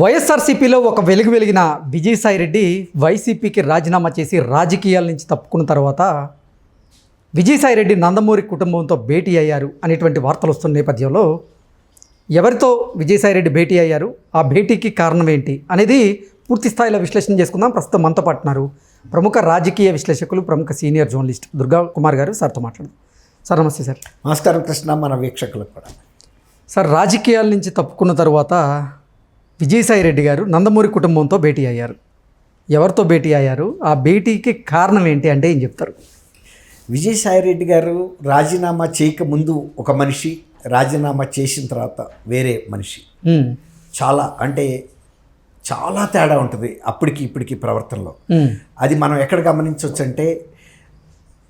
వైఎస్ఆర్సీపీలో ఒక వెలుగు వెలిగిన విజయసాయి రెడ్డి వైసీపీకి రాజీనామా చేసి రాజకీయాల నుంచి తప్పుకున్న తర్వాత విజయసాయి రెడ్డి నందమూరి కుటుంబంతో భేటీ అయ్యారు అనేటువంటి వార్తలు వస్తున్న నేపథ్యంలో ఎవరితో విజయసాయి రెడ్డి భేటీ అయ్యారు? ఆ భేటీకి కారణం ఏంటి? అనేది పూర్తి స్థాయిలో విశ్లేషణ చేసుకుందాం. ప్రస్తుతం మనతో పాటున్నారు ప్రముఖ రాజకీయ విశ్లేషకులు ప్రముఖ సీనియర్ జర్నలిస్ట్ దుర్గా కుమార్ గారు. సార్తో మాట్లాడదాం. సార్ నమస్తే సార్. నమస్కారం కృష్ణ మన వీక్షకులకు కూడా. సార్ రాజకీయాల నుంచి తప్పుకున్న తర్వాత విజయసాయి రెడ్డి గారు నందమూరి కుటుంబంతో భేటీ అయ్యారు. ఎవరితో భేటీ అయ్యారు? ఆ భేటీకి కారణం ఏంటి అంటే ఏం చెప్తారు? విజయసాయిరెడ్డి గారు రాజీనామా చేయక ముందు ఒక మనిషి రాజీనామా చేసిన తర్వాత వేరే మనిషి. చాలా అంటే చాలా తేడా ఉంటుంది అప్పటికి ఇప్పటికి ప్రవర్తనలో. అది మనం ఎక్కడ గమనించవచ్చు అంటే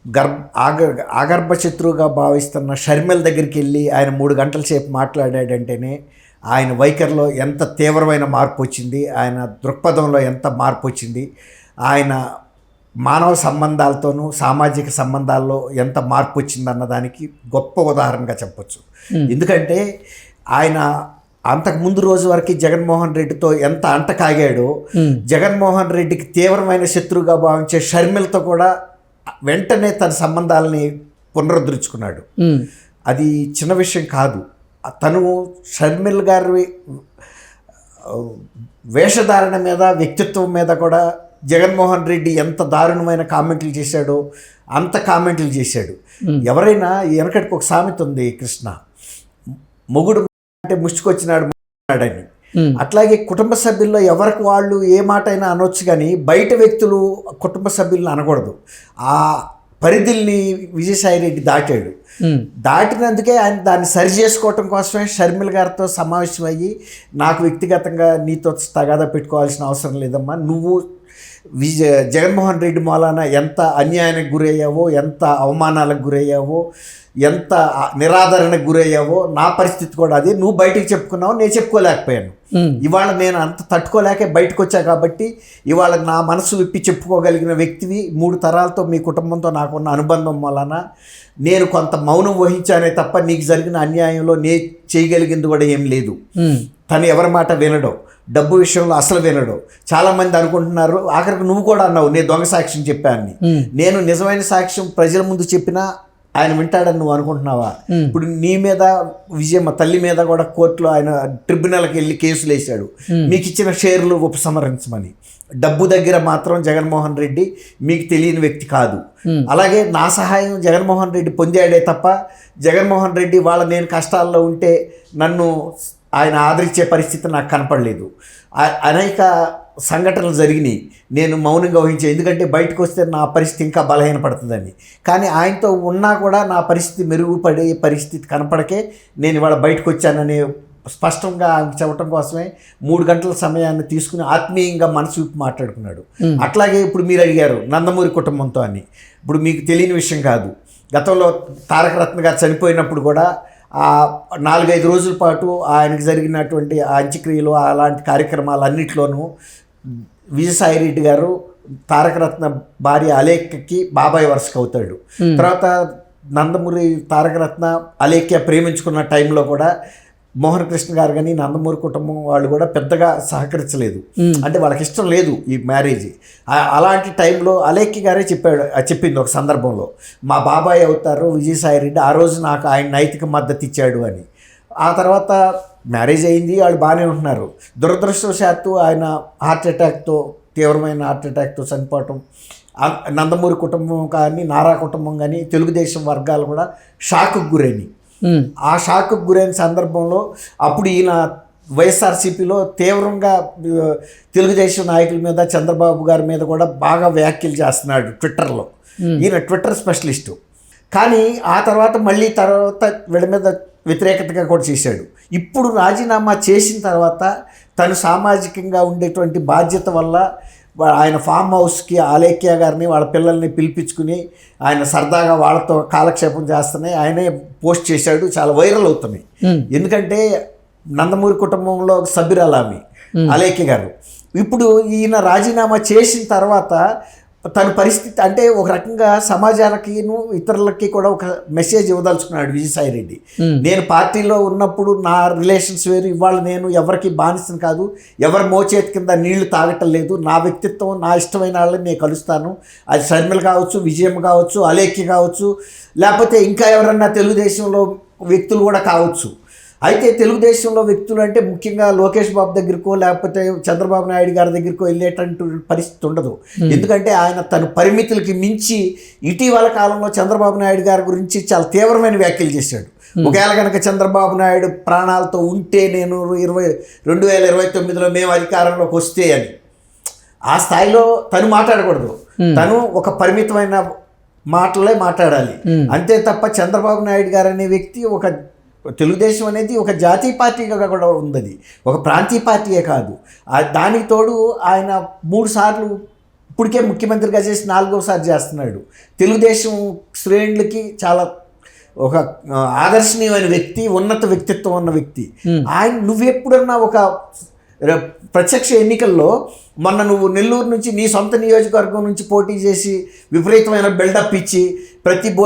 గర్భ ఆగ ఆగర్భ శత్రువుగా భావిస్తున్న షర్మిల దగ్గరికి వెళ్ళి ఆయన మూడు గంటల సేపు మాట్లాడాడంటేనే ఆయన వైఖరిలో ఎంత తీవ్రమైన మార్పు వచ్చింది ఆయన దృక్పథంలో ఎంత మార్పు వచ్చింది ఆయన మానవ సంబంధాలతోనూ సామాజిక సంబంధాల్లో ఎంత మార్పు వచ్చింది అన్నదానికి గొప్ప ఉదాహరణగా చెప్పొచ్చు. ఎందుకంటే ఆయన అంతకు ముందు రోజు వరకు జగన్మోహన్ రెడ్డితో ఎంత అంట కాగాడో జగన్మోహన్ రెడ్డికి తీవ్రమైన శత్రువుగా భావించే షర్మిలతో కూడా వెంటనే తన సంబంధాలని పునరుద్ధరించుకున్నాడు. అది చిన్న విషయం కాదు. తను షర్మిల్ గారి వేషధారణ మీద వ్యక్తిత్వం మీద కూడా జగన్మోహన్ రెడ్డి ఎంత దారుణమైన కామెంట్లు చేశాడో అంత కామెంట్లు చేశాడు. ఎవరైనా వెనకటికి ఒక సామెత ఉంది కృష్ణ. మొగుడు అంటే ముష్టికొచ్చినాడు మాట్లాడని అట్లాగే కుటుంబ సభ్యుల్లో ఎవరికి వాళ్ళు ఏ మాట అయినా అనొచ్చు కానీ బయట వ్యక్తులు కుటుంబ సభ్యులను అనకూడదు. ఆ పరిధిల్ని విజయసాయిరెడ్డి దాటాడు. దాటినందుకే ఆయన దాన్ని సరి చేసుకోవటం కోసమే షర్మిల గారితో సమావేశం అయ్యి నాకు వ్యక్తిగతంగా నీతో తగాదా పెట్టుకోవాల్సిన అవసరం లేదమ్మా. నువ్వు విజయ జగన్మోహన్ రెడ్డి మూలాన ఎంత అన్యాయానికి గురయ్యావో ఎంత అవమానాలకు గురయ్యావో ఎంత నిరాదరణకు గురయ్యావో నా పరిస్థితి కూడా అది. నువ్వు బయటికి చెప్పుకున్నావు నేను చెప్పుకోలేకపోయాను. ఇవాళ నేను అంత తట్టుకోలేకే బయటకు వచ్చా కాబట్టి ఇవాళ నా మనసు విప్పి చెప్పుకోగలిగిన వ్యక్తివి మూడు తరాలతో మీ కుటుంబంతో నాకున్న అనుబంధం వలన నేను కొంత మౌనం వహించానే తప్ప నీకు జరిగిన అన్యాయంలో నే చేయగలిగింది కూడా ఏం లేదు. తను ఎవరి మాట వినడు డబ్బు విషయంలో అసలు వినడు చాలామంది అనుకుంటున్నారు ఆఖరికి నువ్వు కూడా అన్నావు నేను దొంగ సాక్ష్యం చెప్పాను నేను నిజమైన సాక్ష్యం ప్రజల ముందు చెప్పినా ఆయన వింటాడని నువ్వు అనుకుంటున్నావా. ఇప్పుడు నీ మీద విజయమ్మ తల్లి మీద కూడా కోర్టులో ఆయన ట్రిబ్యునల్కి వెళ్ళి కేసులు వేశాడు. మీకు ఇచ్చిన షేర్లు ఉపసంహరించమని. డబ్బు దగ్గర మాత్రం జగన్మోహన్ రెడ్డి మీకు తెలియని వ్యక్తి కాదు. అలాగే నా సహాయం జగన్మోహన్ రెడ్డి పొందాడే తప్ప జగన్మోహన్ రెడ్డి వాళ్ళ నేను కష్టాల్లో ఉంటే నన్ను ఆయన ఆదరించే పరిస్థితి నాకు కనపడలేదు. అనేక సంఘటనలు జరిగినాయి. నేను మౌనంగా వహించే ఎందుకంటే బయటకు వస్తే నా పరిస్థితి ఇంకా బలహీనపడుతుందని. కానీ ఆయనతో ఉన్నా కూడా నా పరిస్థితి మెరుగుపడే పరిస్థితి కనపడకే నేను ఇవాళ బయటకు వచ్చానని స్పష్టంగా ఆయనకు చెప్పడం కోసమే మూడు గంటల సమయాన్ని తీసుకుని ఆత్మీయంగా మనసు విప్పి మాట్లాడుకున్నాడు. అట్లాగే ఇప్పుడు మీరు అడిగారు నందమూరి కుటుంబంతో అని. ఇప్పుడు మీకు తెలియని విషయం కాదు. గతంలో తారక రత్న గారు చనిపోయినప్పుడు కూడా నాలుగైదు రోజుల పాటు ఆయనకు జరిగినటువంటి ఆ అంత్యక్రియలు అలాంటి కార్యక్రమాలన్నింటిలోనూ విజయసాయిరెడ్డి గారు తారకరత్న భార్య అలేఖ్యకి బాబాయ్ వరుసకు అవుతాడు. తర్వాత నందమూరి తారకరత్న అలేఖ్య ప్రేమించుకున్న టైంలో కూడా మోహన్ కృష్ణ గారు కానీ నందమూరి కుటుంబం వాళ్ళు కూడా పెద్దగా సహకరించలేదు. అంటే వాళ్ళకి ఇష్టం లేదు ఈ మ్యారేజ్. అలాంటి టైంలో అలేఖ్య గారే చెప్పాడు చెప్పింది ఒక సందర్భంలో. మా బాబాయ్ అవుతారు విజయసాయి రెడ్డి ఆ రోజు నాకు ఆయన నైతిక మద్దతు ఇచ్చాడు అని. ఆ తర్వాత మ్యారేజ్ అయింది వాళ్ళు బాగానే ఉంటున్నారు. దురదృష్టవశాత్తు ఆయన హార్ట్ అటాక్తో తీవ్రమైన హార్ట్ అటాక్తో చనిపోవటం నందమూరి కుటుంబం కానీ నారా కుటుంబం కానీ తెలుగుదేశం వర్గాలు కూడా షాక్కు గురైనాయి ఆ షాక్కు గురైన సందర్భంలో అప్పుడు ఈయన వైఎస్ఆర్సీపీలో తీవ్రంగా తెలుగుదేశం నాయకుల మీద చంద్రబాబు గారి మీద కూడా బాగా వ్యాఖ్యలు చేస్తున్నాడు ట్విట్టర్లో. ఈయన ట్విట్టర్ స్పెషలిస్టు. కానీ ఆ తర్వాత మళ్ళీ తర్వాత వీళ్ళ మీద వ్యతిరేకతగా కూడా చేశాడు. ఇప్పుడు రాజీనామా చేసిన తర్వాత తను సామాజికంగా ఉండేటువంటి బాధ్యత వల్ల ఆయన ఫామ్ హౌస్కి ఆలేఖ్య గారిని వాళ్ళ పిల్లల్ని పిలిపించుకుని ఆయన సరదాగా వాళ్ళతో కాలక్షేపం చేస్తున్నాయి. ఆయనే పోస్ట్ చేశాడు. చాలా వైరల్ అవుతున్నాయి. ఎందుకంటే నందమూరి కుటుంబంలో ఒక సభ్యురాలు ఆమె అలేఖ్య గారు. ఇప్పుడు ఈయన రాజీనామా చేసిన తర్వాత తన పరిస్థితి అంటే ఒక రకంగా సమాజానికి ఇతరులకి కూడా ఒక మెసేజ్ ఇవ్వదలుచుకున్నాడు విజయసాయి రెడ్డి. నేను పార్టీలో ఉన్నప్పుడు నా రిలేషన్స్ వేరు ఇవాళ నేను ఎవరికి బానిసను కాదు ఎవరి మోచేతి కింద నీళ్ళు తాగటం లేదు నా వ్యక్తిత్వం నా ఇష్టమైన వాళ్ళని నేను కలుస్తాను. అది షర్మిల కావచ్చు విజయం కావచ్చు అలేఖ్య కావచ్చు లేకపోతే ఇంకా ఎవరన్నా తెలుగుదేశంలో వ్యక్తులు కూడా కావచ్చు. అయితే తెలుగుదేశంలో వ్యక్తులు అంటే ముఖ్యంగా లోకేష్ బాబు దగ్గరకో లేకపోతే చంద్రబాబు నాయుడు గారి దగ్గరకో వెళ్ళేటట్టు పరిస్థితి ఉండదు. ఎందుకంటే ఆయన తన పరిమితులకి మించి ఇటీవల కాలంలో చంద్రబాబు నాయుడు గారి గురించి చాలా తీవ్రమైన వ్యాఖ్యలు చేశాడు. ఒకవేళ కనుక చంద్రబాబు నాయుడు ప్రాణాలతో ఉంటే నేను ఇరవై రెండు వేల ఇరవై తొమ్మిదిలో మేము అధికారంలోకి వస్తే అని. ఆ స్థాయిలో తను మాట్లాడకూడదు. తను ఒక పరిమితమైన మాటలే మాట్లాడాలి. అంతే తప్ప చంద్రబాబు నాయుడు గారు అనే వ్యక్తి ఒక తెలుగుదేశం అనేది ఒక జాతీయ పార్టీగా కూడా ఉంది ఒక ప్రాంతీయ పార్టీయే కాదు. దానికి తోడు ఆయన మూడు సార్లు ఇప్పటికే ముఖ్యమంత్రిగా చేసి నాలుగోసారి చేస్తున్నాడు. తెలుగుదేశం శ్రేణులకి చాలా ఒక ఆదర్శనీయమైన వ్యక్తి ఉన్నత వ్యక్తిత్వం ఉన్న వ్యక్తి. ఆయన నువ్వెప్పుడన్నా ఒక ప్రత్యక్ష ఎన్నికల్లో మొన్న నువ్వు నెల్లూరు నుంచి నీ సొంత నియోజకవర్గం నుంచి పోటీ చేసి విపరీతమైన బిల్డప్ ఇచ్చి ప్రతి బో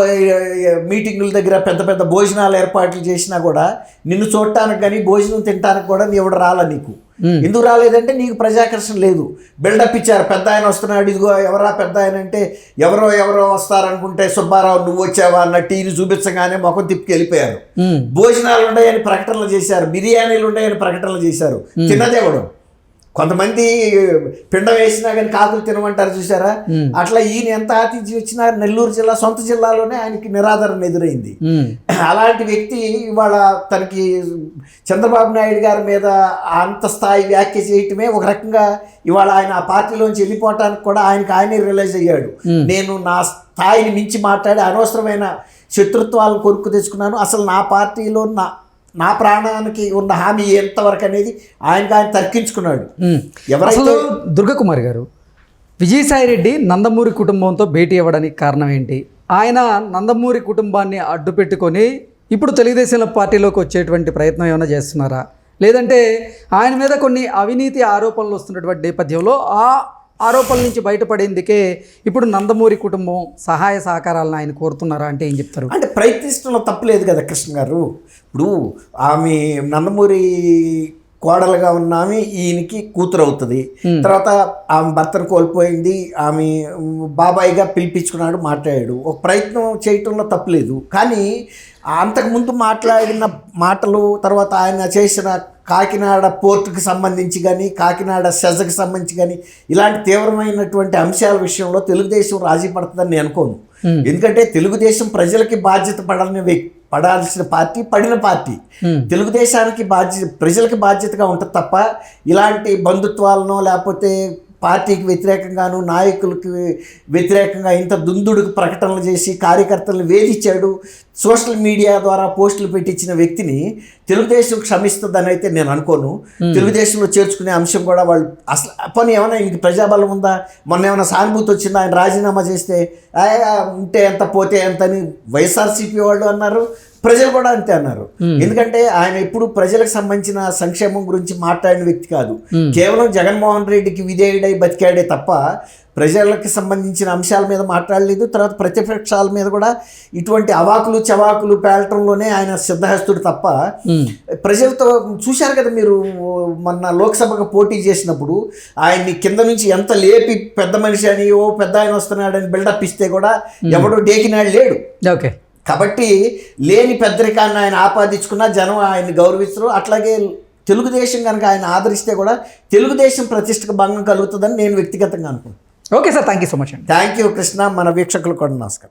మీటింగుల దగ్గర పెద్ద పెద్ద భోజనాలు ఏర్పాట్లు చేసినా కూడా నిన్ను చూడటానికి కానీ భోజనం తినడానికి కూడా నీ ఎవడు రాలా నీకు. ఎందుకు రాలేదంటే నీకు ప్రజాకర్షణ లేదు. బిల్డప్ ఇచ్చారు. పెద్ద ఆయన వస్తున్నాడు. ఇదిగో ఎవరా పెద్ద ఆయన అంటే ఎవరో ఎవరో వస్తారనుకుంటే సుబ్బారావు నువ్వు వచ్చావా? అన్న టీని చూపించగానే ముఖం తిప్పి వెళ్ళిపోయారు. ఉమ్, భోజనాలు ఉన్నాయని ప్రకటనలు చేశారు. బిర్యానీలు ఉన్నాయని ప్రకటనలు చేశారు. తిన్నదేవడం కొంతమంది పిండం వేసినా కానీ కాకులు తినమంటారు చూసారా? అట్లా ఈయన ఎంత ఆతిథ్యం వచ్చినా నెల్లూరు జిల్లా సొంత జిల్లాలోనే ఆయనకి నిరాదరణ ఎదురైంది. అలాంటి వ్యక్తి ఇవాళ తనకి చంద్రబాబు నాయుడు గారి మీద అంత స్థాయి వ్యాఖ్య చేయటమే ఒక రకంగా ఇవాళ ఆయన ఆ పార్టీలోంచి వెళ్ళిపోవటానికి కూడా ఆయనకి ఆయనే రియలైజ్ అయ్యాడు. నేను నా స్థాయిని మించి మాట్లాడి అనవసరమైన శత్రుత్వాలను కొరుకు తెచ్చుకున్నాను. అసలు నా పార్టీలో నా నా ప్రాణానికి ఉన్న హామీ ఎంతవరకు అనేది ఆయనకి ఆయన తర్కించుకున్నాడు. ఎవరైతే దుర్గకుమారి గారు విజయసాయి రెడ్డి నందమూరి కుటుంబంతో భేటీ అవ్వడానికి కారణం ఏంటి? ఆయన నందమూరి కుటుంబాన్ని అడ్డు పెట్టుకొని ఇప్పుడు తెలుగుదేశం పార్టీలోకి వచ్చేటువంటి ప్రయత్నం ఏమైనా చేస్తున్నారా? లేదంటే ఆయన మీద కొన్ని అవినీతి ఆరోపణలు వస్తున్నటువంటి నేపథ్యంలో ఆ ఆరోపణల నుంచి బయటపడేందుకే ఇప్పుడు నందమూరి కుటుంబం సహాయ సహకారాలను ఆయన కోరుతున్నారా అంటే ఏం చెప్తారు? అంటే ప్రయత్నించడంలో తప్పలేదు కదా కృష్ణ గారు. ఇప్పుడు ఆమె నందమూరి కోడలుగా ఉన్న ఆమె ఈయనకి కూతురు అవుతుంది. తర్వాత ఆమె భర్తను కోల్పోయింది ఆమె బాబాయిగా పిలిపించుకున్నాడు మాట్లాడాడు. ఒక ప్రయత్నం చేయటంలో తప్పలేదు కానీ అంతకుముందు మాట్లాడిన మాటలు తర్వాత ఆయన చేసిన కాకినాడ పోర్టుకి సంబంధించి కానీ కాకినాడ సెజకి సంబంధించి కానీ ఇలాంటి తీవ్రమైనటువంటి అంశాల విషయంలో తెలుగుదేశం రాజీ పడుతుందని నేను అనుకోను. ఎందుకంటే తెలుగుదేశం ప్రజలకి బాధ్యత పడాలని వ్యక్- పడాల్సిన పార్టీ పడిన పార్టీ. తెలుగుదేశానికి బాధ్యత ప్రజలకి బాధ్యతగా ఉంటుంది తప్ప ఇలాంటి బంధుత్వాలను లేకపోతే పార్టీకి వ్యతిరేకంగాను నాయకులకి వ్యతిరేకంగా ఇంత దుందుడుకు ప్రకటనలు చేసి కార్యకర్తలను వేధించాడు. సోషల్ మీడియా ద్వారా పోస్టులు పెట్టించిన వ్యక్తిని తెలుగుదేశం క్షమిస్తుందని అయితే నేను అనుకోను. తెలుగుదేశంలో చేర్చుకునే అంశం కూడా వాళ్ళు అసలు పని ఏమైనా ఇంక ప్రజాబలం ఉందా? మొన్న ఏమైనా సానుభూతి వచ్చిందా? ఆయన రాజీనామా చేస్తే "ఆ, ఉంటే ఎంత పోతే ఎంత అని వైఎస్ఆర్సీపీ వాళ్ళు అన్నారు. ప్రజలు కూడా అంతే అన్నారు. ఎందుకంటే ఆయన ఎప్పుడు ప్రజలకు సంబంధించిన సంక్షేమం గురించి మాట్లాడిన వ్యక్తి కాదు. కేవలం జగన్మోహన్ రెడ్డికి విధేయుడై బతికాడే తప్ప ప్రజలకు సంబంధించిన అంశాల మీద మాట్లాడలేదు. తర్వాత ప్రతిపక్షాల మీద కూడా ఇటువంటి అవాకులు చవాకులు పేలటంలోనే ఆయన సిద్ధహస్తుడు తప్ప ప్రజలతో చూశారు కదా మీరు మొన్న లోక్సభకు పోటీ చేసినప్పుడు ఆయన్ని కింద నుంచి ఎంత లేపి పెద్ద మనిషి అని ఓ పెద్ద ఆయన వస్తున్నాడని బిల్డప్ ఇస్తే కూడా ఎవడో డేకినాడు లేడు. ఓకే. కాబట్టి లేని పెద్దరికాన్ని ఆయన ఆపాదించుకున్న జనం ఆయన్ని గౌరవిస్తారు. అట్లాగే తెలుగుదేశం కనుక ఆయన ఆదరిస్తే కూడా తెలుగుదేశం ప్రతిష్టకు భంగం కలుగుతుందని నేను వ్యక్తిగతంగా అనుకుంటున్నాను. Okay sir thank you so much అండి. థ్యాంక్ యూ కృష్ణ మన వీక్షకులు కూడా నమస్కారం.